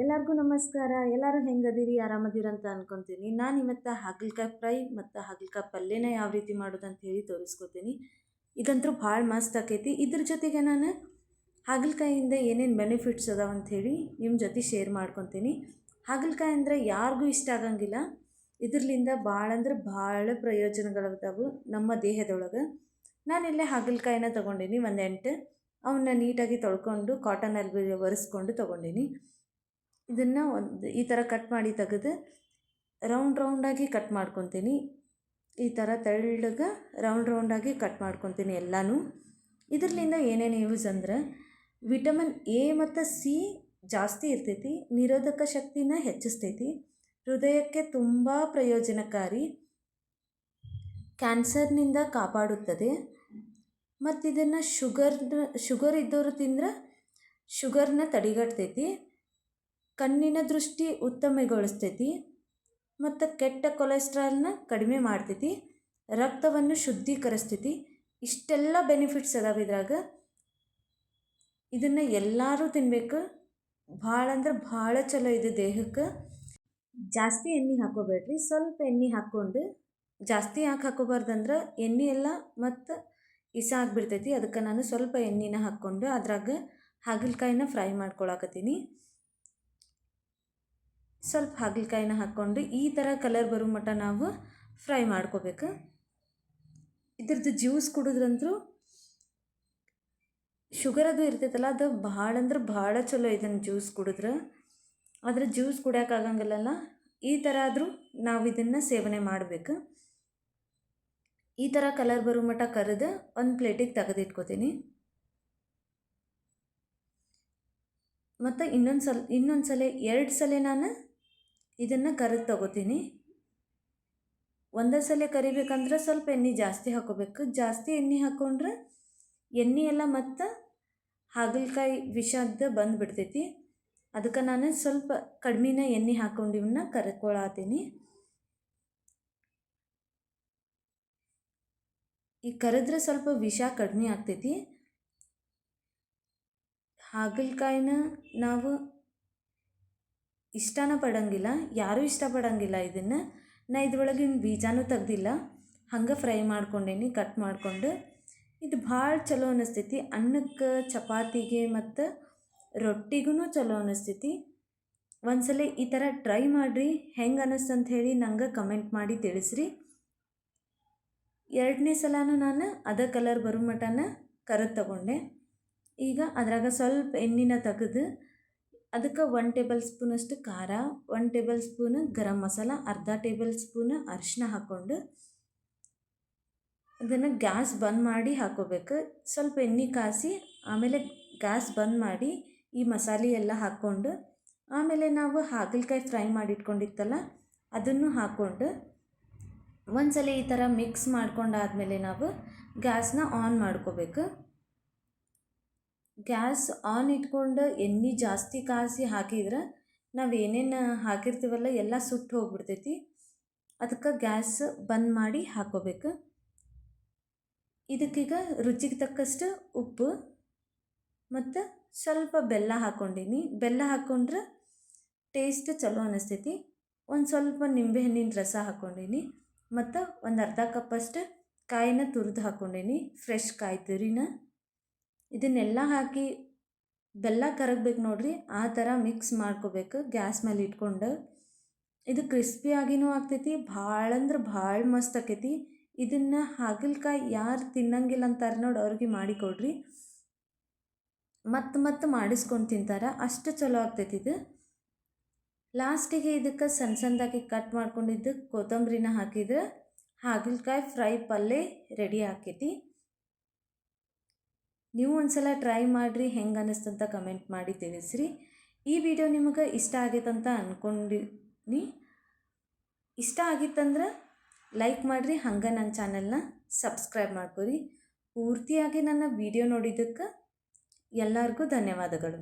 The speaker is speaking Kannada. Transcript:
ಎಲ್ಲರಿಗೂ ನಮಸ್ಕಾರ. ಎಲ್ಲರೂ ಹೆಂಗದಿರಿ? ಆರಾಮದಿರಿ ಅಂತ ಅನ್ಕೊತೀನಿ. ನಾನು ಇವತ್ತು ಹಾಗಲಕಾಯಿ ಫ್ರೈ ಮತ್ತು ಹಾಗಲಕಾಯಿ ಪಲ್ಯನ ಯಾವ ರೀತಿ ಮಾಡೋದು ಅಂತ ಹೇಳಿ ತೋರಿಸ್ಕೊತೀನಿ. ಇದಂತೂ ಭಾಳ ಮಸ್ತ್ ಆಕೈತಿ. ಇದ್ರ ಜೊತೆಗೆ ನಾನು ಹಾಗಲಕಾಯಿಂದ ಏನೇನು ಬೆನಿಫಿಟ್ಸ್ ಅದಾವ ಹೇಳಿ ನಿಮ್ಮ ಜೊತೆ ಶೇರ್ ಮಾಡ್ಕೊತೀನಿ. ಹಾಗಲಕಾಯಿ ಅಂದರೆ ಯಾರಿಗೂ ಇಷ್ಟ ಆಗಂಗಿಲ್ಲ. ಇದ್ರಲಿಂದ ಭಾಳ ಅಂದ್ರೆ ಭಾಳ ಪ್ರಯೋಜನಗಳದಾವು ನಮ್ಮ ದೇಹದೊಳಗೆ. ನಾನಿಲ್ಲೇ ಹಾಗಲಕಾಯಿನ ತೊಗೊಂಡೀನಿ ಒಂದು ಎಂಟು. ಅವನ್ನ ನೀಟಾಗಿ ತೊಳ್ಕೊಂಡು ಕಾಟನಲ್ಲಿ ಒರೆಸ್ಕೊಂಡು ತೊಗೊಂಡೀನಿ. ಇದನ್ನು ಒಂದು ಈ ಥರ ಕಟ್ ಮಾಡಿ ತೆಗೆದು ರೌಂಡ್ ರೌಂಡಾಗಿ ಕಟ್ ಮಾಡ್ಕೊತೀನಿ. ಈ ಥರ ತೆಳ್ಳಗೆ ರೌಂಡ್ ರೌಂಡಾಗಿ ಕಟ್ ಮಾಡ್ಕೊತೀನಿ ಎಲ್ಲನೂ. ಇದರಿಂದ ಏನೇನು ಯೂಸ್ ಅಂದ್ರೆ ವಿಟಮಿನ್ ಎ ಮತ್ತು ಸಿ ಜಾಸ್ತಿ ಇರ್ತೈತಿ, ನಿರೋಧಕ ಶಕ್ತಿನ ಹೆಚ್ಚಿಸ್ತೈತಿ, ಹೃದಯಕ್ಕೆ ತುಂಬ ಪ್ರಯೋಜನಕಾರಿ ಕ್ಯಾನ್ಸರ್ನಿಂದ ಕಾಪಾಡುತ್ತದೆ. ಮತ್ತು ಇದನ್ನು ಶುಗರ್ ಶುಗರ್ ಇದ್ದವರು ತಿಂದ್ರೆ ಶುಗರ್ನ ತಡೆಗಟ್ತೈತಿ. ಕಣ್ಣಿನ ದೃಷ್ಟಿ ಉತ್ತಮಗೊಳಿಸ್ತೈತಿ ಮತ್ತು ಕೆಟ್ಟ ಕೊಲೆಸ್ಟ್ರಾಲ್ನ ಕಡಿಮೆ ಮಾಡ್ತೈತಿ. ರಕ್ತವನ್ನು ಶುದ್ಧೀಕರಿಸ್ತೈತಿ. ಇಷ್ಟೆಲ್ಲ ಬೆನಿಫಿಟ್ಸ್ ಅದಾವೆ ಇದ್ರಾಗ. ಇದನ್ನು ಎಲ್ಲರೂ ತಿನ್ನಬೇಕು ಭಾಳ ಅಂದ್ರೆ ಭಾಳ ಚಲೋ ಇದೆ ದೇಹಕ್ಕೆ. ಜಾಸ್ತಿ ಎಣ್ಣೆ ಹಾಕೋಬೇಡ್ರಿ. ಸ್ವಲ್ಪ ಎಣ್ಣೆ ಹಾಕ್ಕೊಂಡು ಜಾಸ್ತಿ ಯಾಕೆ ಹಾಕೋಬಾರ್ದಂದ್ರೆ ಎಣ್ಣೆ ಎಲ್ಲ ಮತ್ತು ಇಸ ಆಗಿಬಿಡ್ತೈತಿ. ಅದಕ್ಕೆ ನಾನು ಸ್ವಲ್ಪ ಎಣ್ಣೆನ ಹಾಕ್ಕೊಂಡು ಅದ್ರಾಗ ಹಾಗಲಕಾಯಿನ ಫ್ರೈ ಮಾಡ್ಕೊಳಕತ್ತೀನಿ. ಸ್ವಲ್ಪ ಹಾಗಲಕಾಯಿನ ಹಾಕ್ಕೊಂಡು ಈ ಥರ ಕಲರ್ ಬರೋ ಮಟ್ಟ ನಾವು ಫ್ರೈ ಮಾಡ್ಕೋಬೇಕು. ಇದ್ರದ್ದು ಜ್ಯೂಸ್ ಕುಡಿದ್ರಂತೂ ಶುಗರ್ ಅದು ಇರ್ತೈತಲ್ಲ, ಅದು ಭಾಳ ಅಂದ್ರೆ ಭಾಳ ಚಲೋ ಇದನ್ನು ಜ್ಯೂಸ್ ಕುಡಿದ್ರೆ. ಆದರೆ ಜ್ಯೂಸ್ ಕುಡಿಯೋಕ್ಕಾಗಂಗಿಲ್ಲಲ್ಲ ಈ ಥರ ಆದರೂ ನಾವು ಇದನ್ನು ಸೇವನೆ ಮಾಡಬೇಕು. ಈ ಥರ ಕಲರ್ ಬರೋ ಮಟ್ಟ ಕರೆದು ಒಂದು ಪ್ಲೇಟಿಗೆ ತೆಗೆದಿಟ್ಕೋತೀನಿ. ಮತ್ತು ಇನ್ನೊಂದು ಸಲ ಇನ್ನೊಂದು ಸಲ ಎರಡು ಸಲ ನಾನು ಇದನ್ನು ಕರೆದು ತಗೋತೀನಿ. ಒಂದೇ ಸಲ ಕರಿಬೇಕಂದ್ರೆ ಸ್ವಲ್ಪ ಎಣ್ಣೆ ಜಾಸ್ತಿ ಹಾಕೋಬೇಕು. ಜಾಸ್ತಿ ಎಣ್ಣೆ ಹಾಕ್ಕೊಂಡ್ರೆ ಎಣ್ಣೆ ಎಲ್ಲ ಮತ್ತು ಹಾಗಲಕಾಯಿ ವಿಷದ ಬಂದುಬಿಡ್ತೈತಿ. ಅದಕ್ಕೆ ನಾನು ಸ್ವಲ್ಪ ಕಡಿಮೆನ ಎಣ್ಣೆ ಹಾಕ್ಕೊಂಡು ಇವನ್ನ ಈ ಕರೆದ್ರೆ ಸ್ವಲ್ಪ ವಿಷ ಕಡಿಮೆ ಆಗ್ತೈತಿ. ಹಾಗಲಕಾಯಿನ ನಾವು ಇಷ್ಟನ ಪಡಂಗಿಲ್ಲ, ಯಾರೂ ಇಷ್ಟಪಡೋಂಗಿಲ್ಲ ಇದನ್ನು. ನಾ ಇದ್ರೊಳಗಿನ ಬೀಜನೂ ತೆಗ್ದಿಲ್ಲ. ಹಂಗೆ ಫ್ರೈ ಮಾಡ್ಕೊಂಡೇನಿ, ಕಟ್ ಮಾಡಿಕೊಂಡು. ಇದು ಭಾಳ ಚಲೋ ಅನ್ನಿಸ್ತೈತಿ ಅನ್ನಕ್ಕೆ, ಚಪಾತಿಗೆ ಮತ್ತು ರೊಟ್ಟಿಗೂ ಚಲೋ ಅನ್ನಿಸ್ತೈತಿ ಒಂದ್ಸಲ ಈ ಥರ ಟ್ರೈ ಮಾಡಿರಿ. ಹೆಂಗೆ ಅನ್ನಿಸ್ತು ಅಂತ ಹೇಳಿ ನಂಗೆ ಕಮೆಂಟ್ ಮಾಡಿ ತಿಳಿಸ್ರಿ. ಎರಡನೇ ಸಲನೂ ನಾನು ಅದೇ ಕಲರ್ ಬರೋ ಮಟನ ಕರೆದು ತಗೊಂಡೆ. ಈಗ ಅದ್ರಾಗ ಸ್ವಲ್ಪ ಎಣ್ಣೆನ ತೆಗೆದು ಅದಕ್ಕೆ ಒನ್ ಟೇಬಲ್ ಸ್ಪೂನಷ್ಟು ಖಾರ one tablespoon garam masala, ಅರ್ಧ ಟೇಬಲ್ ಸ್ಪೂನ್ ಅರಿಶಿನ ಹಾಕ್ಕೊಂಡು ಅದನ್ನು ಗ್ಯಾಸ್ ಬಂದ್ ಮಾಡಿ ಹಾಕೋಬೇಕು. ಸ್ವಲ್ಪ ಎಣ್ಣೆ ಕಾಸಿ, ಆಮೇಲೆ ಗ್ಯಾಸ್ ಬಂದ್ ಮಾಡಿ ಈ ಮಸಾಲೆ ಎಲ್ಲ ಹಾಕ್ಕೊಂಡು, ಆಮೇಲೆ ನಾವು ಹಾಗಲಕಾಯಿ ಫ್ರೈ ಮಾಡಿ ಇಟ್ಕೊಂಡಿತ್ತಲ್ಲ ಅದನ್ನು ಹಾಕ್ಕೊಂಡು ಒಂದ್ಸಲ ಈ ಥರ ಮಿಕ್ಸ್ ಮಾಡ್ಕೊಂಡಾದಮೇಲೆ ನಾವು ಗ್ಯಾಸ್ನ ಆನ್ ಮಾಡ್ಕೋಬೇಕು. ಗ್ಯಾಸ್ ಆನ್ ಇಟ್ಕೊಂಡು ಎಣ್ಣೆ ಜಾಸ್ತಿ ಕಾಸಿ ಹಾಕಿದ್ರೆ ನಾವು ಏನೇನು ಹಾಕಿರ್ತೀವಲ್ಲ ಎಲ್ಲ ಸುಟ್ಟು ಹೋಗ್ಬಿಡ್ತೈತಿ. ಅದಕ್ಕೆ ಗ್ಯಾಸ್ ಬಂದ್ ಮಾಡಿ ಹಾಕೋಬೇಕು. ಇದಕ್ಕೀಗ ರುಚಿಗೆ ತಕ್ಕಷ್ಟು ಉಪ್ಪು ಮತ್ತು ಸ್ವಲ್ಪ ಬೆಲ್ಲ ಹಾಕ್ಕೊಂಡೀನಿ ಬೆಲ್ಲ ಹಾಕ್ಕೊಂಡ್ರೆ ಟೇಸ್ಟ್ ಚಲೋ ಅನ್ನಿಸ್ತೈತಿ ಒಂದು ಸ್ವಲ್ಪ ನಿಂಬೆಹಣ್ಣಿನ ರಸ ಹಾಕ್ಕೊಂಡೀನಿ ಮತ್ತು ಒಂದು ಅರ್ಧ ಕಪ್ಪಷ್ಟು ಕಾಯಿನ ತುರಿದು ಹಾಕ್ಕೊಂಡೀನಿ ಫ್ರೆಶ್ ಕಾಯಿ ತುರಿನ ಇದನ್ನೆಲ್ಲ ಹಾಕಿ ಬೆಲ್ಲ ಕರಗಬೇಕು ನೋಡಿರಿ, ಆ ಥರ ಮಿಕ್ಸ್ ಮಾಡ್ಕೋಬೇಕು ಗ್ಯಾಸ್ ಮೇಲೆ ಇಟ್ಕೊಂಡು. ಇದು ಕ್ರಿಸ್ಪಿಯಾಗಿನೂ ಆಗ್ತೈತಿ, ಭಾಳ ಅಂದ್ರೆ ಭಾಳ ಮಸ್ತ್ ಆಕೈತಿ. ಇದನ್ನು ಹಾಗಲಕಾಯಿ ಯಾರು ತಿನ್ನಂಗಿಲ್ಲ ಅಂತಾರೆ ನೋಡಿ ಅವ್ರಿಗೆ ಮಾಡಿಕೊಡ್ರಿ ಮತ್ತೆ ಮತ್ತೆ ಮಾಡಿಸ್ಕೊಂಡು ತಿಂತಾರೆ, ಅಷ್ಟು ಚಲೋ ಆಗ್ತೈತಿ ಇದು. ಲಾಸ್ಟಿಗೆ ಇದಕ್ಕೆ ಸಣ್ಣ ಸಣ್ಣದಾಗಿ ಕಟ್ ಮಾಡ್ಕೊಂಡಿದ್ದು ಕೊತ್ತಂಬರಿನ ಹಾಕಿದ್ರೆ, ಹಾಗಲಕಾಯಿ ಫ್ರೈ ಪಲ್ಯ ರೆಡಿ ಆಕೈತಿ. ನೀವು ಒಂದ್ಸಲ ಟ್ರೈ ಮಾಡಿರಿ, ಹೆಂಗೆ ಅನ್ನಿಸ್ತಂತ ಕಮೆಂಟ್ ಮಾಡಿ ತಿಳಿಸ್ರಿ. ಈ ವಿಡಿಯೋ ನಿಮಗೆ ಇಷ್ಟ ಆಗೈತಂತ ಅಂದ್ಕೊಂಡಿನಿ ಇಷ್ಟ ಆಗಿತ್ತಂದ್ರೆ ಲೈಕ್ ಮಾಡಿರಿ, ಹಂಗೆ ನನ್ನ ಚಾನಲ್ನ ಸಬ್ಸ್ಕ್ರೈಬ್ ಮಾಡ್ಕೊರಿ. ಪೂರ್ತಿಯಾಗಿ ನನ್ನ ವಿಡಿಯೋ ನೋಡಿದ್ದಕ್ಕೆ ಎಲ್ಲರಿಗೂ ಧನ್ಯವಾದಗಳು.